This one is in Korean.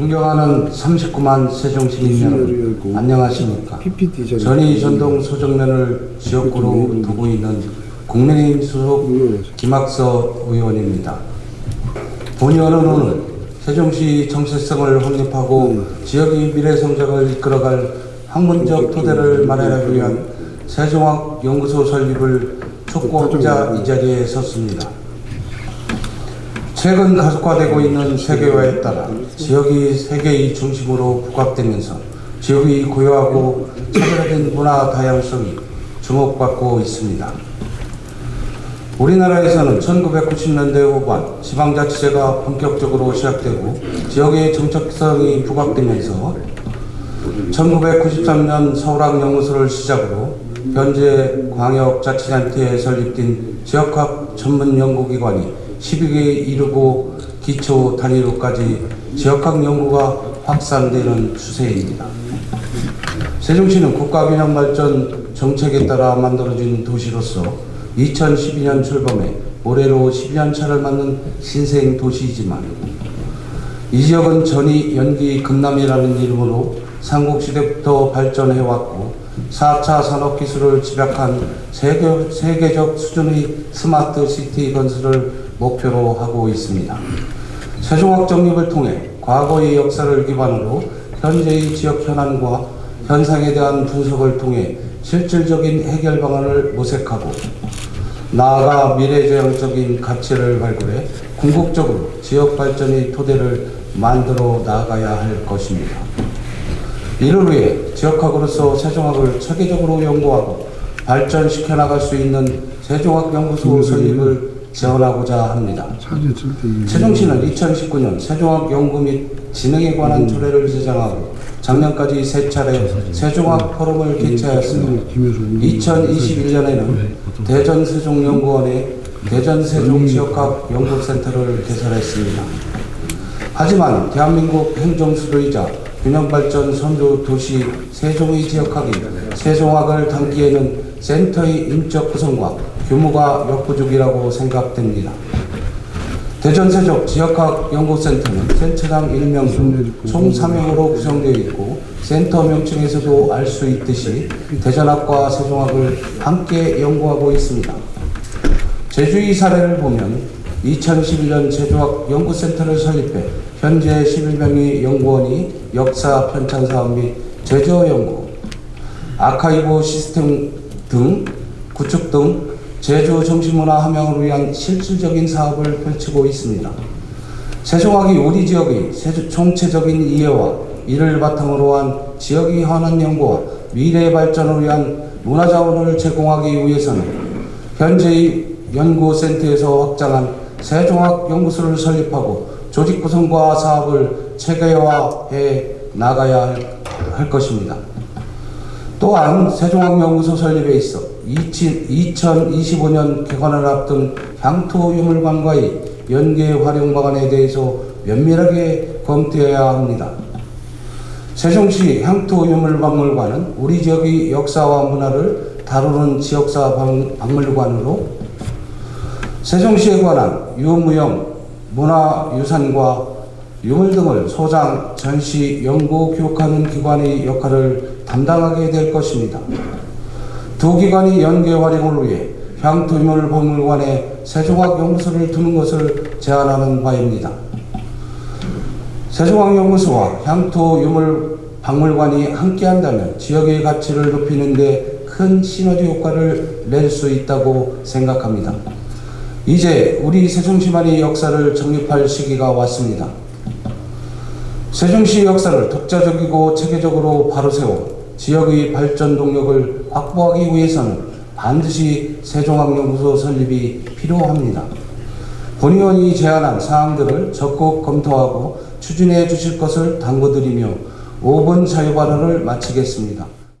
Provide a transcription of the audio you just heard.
존경하는 39만 세종시민 여러분, 안녕하십니까? 전이 전동 소정면을 지역구로 두고 있는 국민의힘 소속 김학서 의원입니다. 본의원은 오늘 세종시 정체성을 확립하고 지역의 미래 성장을 이끌어갈 학문적 토대를 마련하기 위한 세종학 연구소 설립을 촉구하고자 이 자리에 섰습니다. 최근 가속화되고 있는 세계화에 따라 지역이 세계의 중심으로 부각되면서 지역의 고유하고 차별화된 문화 다양성이 주목받고 있습니다. 우리나라에서는 1990년대 후반 지방자치제가 본격적으로 시작되고 지역의 정착성이 부각되면서 1993년 서울학연구소를 시작으로 현재 광역자치단체에 설립된 지역학 전문 연구기관이 12개에 이르고 기초 단위로까지 지역학 연구가 확산되는 추세입니다. 세종시는 국가균형발전 정책에 따라 만들어진 도시로서 2012년 출범해 올해로 12년 차를 맞는 신생 도시이지만 이 지역은 전이 연기 금남이라는 이름으로 삼국시대부터 발전해왔고 4차 산업기술을 집약한 세계, 세계적 수준의 스마트 시티 건설을 목표로 하고 있습니다. 세종학 정립을 통해 과거의 역사를 기반으로 현재의 지역 현안과 현상에 대한 분석을 통해 실질적인 해결 방안을 모색하고 나아가 미래지향적인 가치를 발굴해 궁극적으로 지역 발전의 토대를 만들어 나가야 할 것입니다. 이를 위해 지역학으로서 세종학을 체계적으로 연구하고 발전시켜 나갈 수 있는 세종학 연구소 설립을 제언하고자 합니다. 세종시는 2019년 세종학 연구 및 진흥에 관한 조례를 제정하고 작년까지 세 차례 세종학 포럼을 개최하였으며 2021년에는 대전 세종연구원에 대전 세종 지역학 연구센터를 개설했습니다. 하지만 대한민국 행정수도이자 균형발전 선도 도시 세종의 지역학인 세종학을 담기에는 센터의 인적 구성과 규모가 역부족이라고 생각됩니다. 대전세종 지역학 연구센터는 센터장 1명 총 3명으로 구성되어 있고 센터 명칭에서도 알 수 있듯이 대전학과 세종학을 함께 연구하고 있습니다. 제주의 사례를 보면 2011년 제주학 연구센터를 설립해 현재 11명의 연구원이 역사 편찬 사업 및 제조 연구, 아카이브 시스템 등 구축 등 제주 정신문화 함양을 위한 실질적인 사업을 펼치고 있습니다. 세종학이 우리 지역의 총체적인 이해와 이를 바탕으로 한 지역의 현안 연구와 미래 발전을 위한 문화 자원을 제공하기 위해서는 현재의 연구센터에서 확장한 세종학 연구소를 설립하고 조직 구성과 사업을 체계화해 나가야 할, 할 것입니다. 또한 세종학연구소 설립에 있어 2025년 개관을 앞둔 향토유물관과의 연계 활용 방안에 대해서 면밀하게 검토해야 합니다. 세종시 향토유물박물관은 우리 지역의 역사와 문화를 다루는 지역사 박- 박물관으로 세종시에 관한 유무형, 문화유산과 유물 등을 소장, 전시, 연구, 교육하는 기관의 역할을 담당하게 될 것입니다. 두 기관이 연계 활용을 위해 향토유물 박물관에 세종학 연구소를 두는 것을 제안하는 바입니다. 세종학 연구소와 향토유물 박물관이 함께한다면 지역의 가치를 높이는 데 큰 시너지 효과를 낼 수 있다고 생각합니다. 이제 우리 세종시만의 역사를 정립할 시기가 왔습니다. 세종시 역사를 독자적이고 체계적으로 바로 세워 지역의 발전 동력을 확보하기 위해서는 반드시 세종학연구소 설립이 필요합니다. 본의원이 제안한 사항들을 적극 검토하고 추진해 주실 것을 당부드리며 5분 자유 발언을 마치겠습니다.